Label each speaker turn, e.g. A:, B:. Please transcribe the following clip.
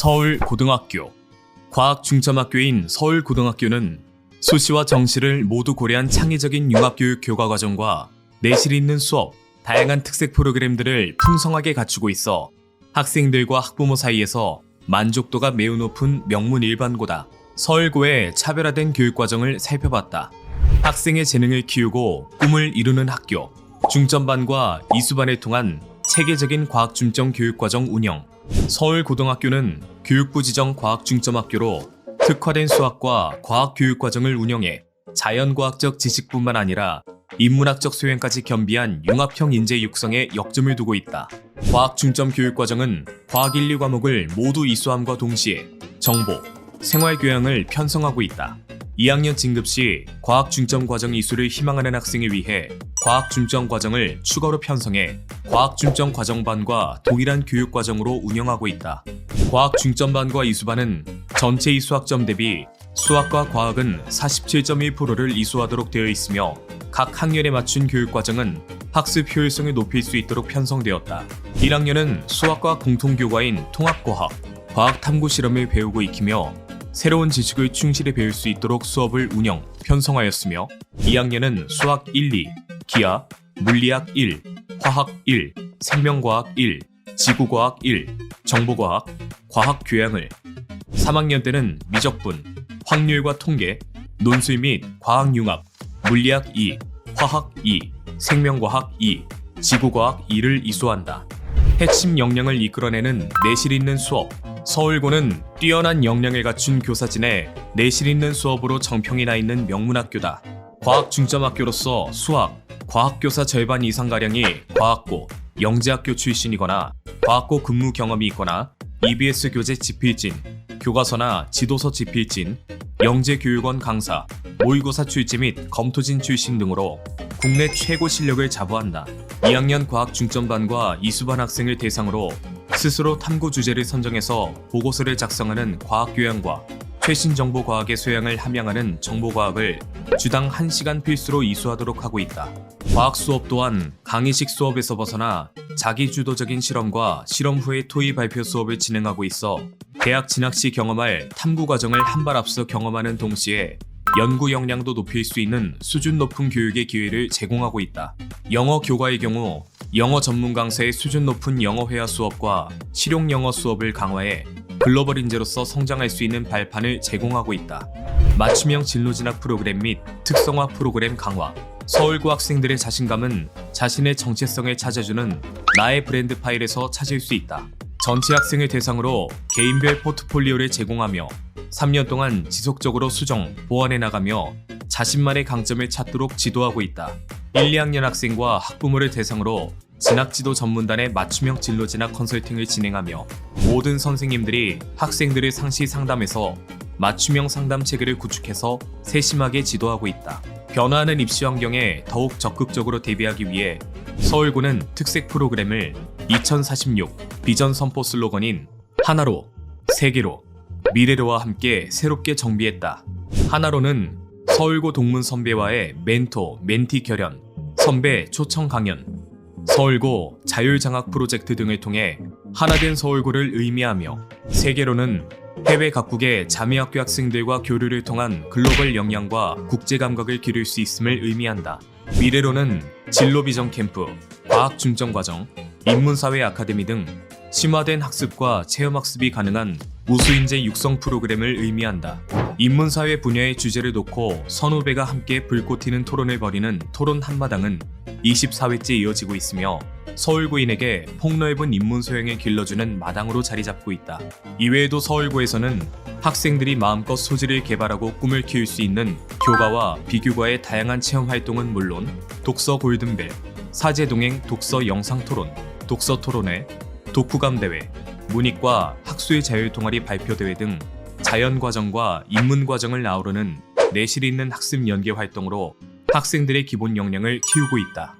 A: 서울고등학교 과학중점학교인 서울고등학교는 수시와 정시를 모두 고려한 창의적인 융합교육 교과과정과 내실 있는 수업, 다양한 특색 프로그램들을 풍성하게 갖추고 있어 학생들과 학부모 사이에서 만족도가 매우 높은 명문 일반고다. 서울고의 차별화된 교육과정을 살펴봤다. 학생의 재능을 키우고 꿈을 이루는 학교, 중점반과 이수반을 통한 체계적인 과학중점 교육과정 운영. 서울고등학교는 교육부 지정 과학중점학교로 특화된 수학과 과학교육과정을 운영해 자연과학적 지식뿐만 아니라 인문학적 소양까지 겸비한 융합형 인재 육성에 역점을 두고 있다. 과학중점 교육과정은 과학 1, 2 과목을 모두 이수함과 동시에 정보, 생활교양을 편성하고 있다. 2학년 진급 시 과학 중점 과정 이수를 희망하는 학생을 위해 과학 중점 과정을 추가로 편성해 과학 중점 과정반과 동일한 교육 과정으로 운영하고 있다. 과학 중점반과 이수반은 전체 이수학점 대비 수학과 과학은 47.1%를 이수하도록 되어 있으며 각 학년에 맞춘 교육 과정은 학습 효율성을 높일 수 있도록 편성되었다. 1학년은 수학과 공통교과인 통합과학, 과학탐구 실험을 배우고 익히며 새로운 지식을 충실히 배울 수 있도록 수업을 운영, 편성하였으며 2학년은 수학 1, 2, 기하, 물리학 1, 화학 1, 생명과학 1, 지구과학 1, 정보과학, 과학 교양을 3학년 때는 미적분, 확률과 통계, 논술 및 과학 융합, 물리학 2, 화학 2, 생명과학 2, 지구과학 2를 이수한다. 핵심 역량을 이끌어내는 내실 있는 수업. 서울고는 뛰어난 역량을 갖춘 교사진의 내실 있는 수업으로 정평이 나 있는 명문학교다. 과학 중점학교로서 수학, 과학교사 절반 이상가량이 과학고, 영재학교 출신이거나 과학고 근무 경험이 있거나 EBS 교재 집필진, 교과서나 지도서 집필진, 영재교육원 강사, 모의고사 출제 및 검토진 출신 등으로 국내 최고 실력을 자부한다. 2학년 과학 중점반과 이수반 학생을 대상으로 스스로 탐구 주제를 선정해서 보고서를 작성하는 과학 교양과 최신 정보 과학의 소양을 함양하는 정보 과학을 주당 1시간 필수로 이수하도록 하고 있다. 과학 수업 또한 강의식 수업에서 벗어나 자기 주도적인 실험과 실험 후의 토의 발표 수업을 진행하고 있어 대학 진학 시 경험할 탐구 과정을 한 발 앞서 경험하는 동시에 연구 역량도 높일 수 있는 수준 높은 교육의 기회를 제공하고 있다. 영어 교과의 경우 영어 전문 강사의 수준 높은 영어 회화 수업과 실용 영어 수업을 강화해 글로벌 인재로서 성장할 수 있는 발판을 제공하고 있다. 맞춤형 진로 진학 프로그램 및 특성화 프로그램 강화. 서울고 학생들의 자신감은 자신의 정체성을 찾아주는 나의 브랜드 파일에서 찾을 수 있다. 전체 학생을 대상으로 개인별 포트폴리오를 제공하며 3년 동안 지속적으로 수정, 보완해 나가며 자신만의 강점을 찾도록 지도하고 있다. 1, 2학년 학생과 학부모를 대상으로 진학지도 전문단의 맞춤형 진로 진학 컨설팅을 진행하며 모든 선생님들이 학생들을 상시 상담해서 맞춤형 상담 체계를 구축해서 세심하게 지도하고 있다. 변화하는 입시 환경에 더욱 적극적으로 대비하기 위해 서울고는 특색 프로그램을 2046 비전 선포 슬로건인 하나로, 세계로, 미래로와 함께 새롭게 정비했다. 하나로는 서울고 동문 선배와의 멘토, 멘티 결연, 선배 초청 강연, 서울고 자율장학 프로젝트 등을 통해 하나된 서울고를 의미하며 세계로는 해외 각국의 자매학교 학생들과 교류를 통한 글로벌 역량과 국제 감각을 기를 수 있음을 의미한다. 미래로는 진로 비전 캠프, 과학 중점 과정, 인문사회 아카데미 등 심화된 학습과 체험 학습이 가능한 우수인재 육성 프로그램을 의미한다. 인문사회 분야의 주제를 놓고 선후배가 함께 불꽃 튀는 토론을 벌이는 토론 한마당은 24회째 이어지고 있으며 서울고인에게 폭넓은 인문 소양을 길러주는 마당으로 자리 잡고 있다. 이외에도 서울고에서는 학생들이 마음껏 소질을 개발하고 꿈을 키울 수 있는 교과와 비교과의 다양한 체험 활동은 물론 독서 골든벨, 사제 동행 독서 영상 토론, 독서 토론회, 독후감 대회, 문익과 학수의 자율 동아리 발표 대회 등 자연 과정과 인문 과정을 아우르는 내실 있는 학습 연계 활동으로 학생들의 기본 역량을 키우고 있다.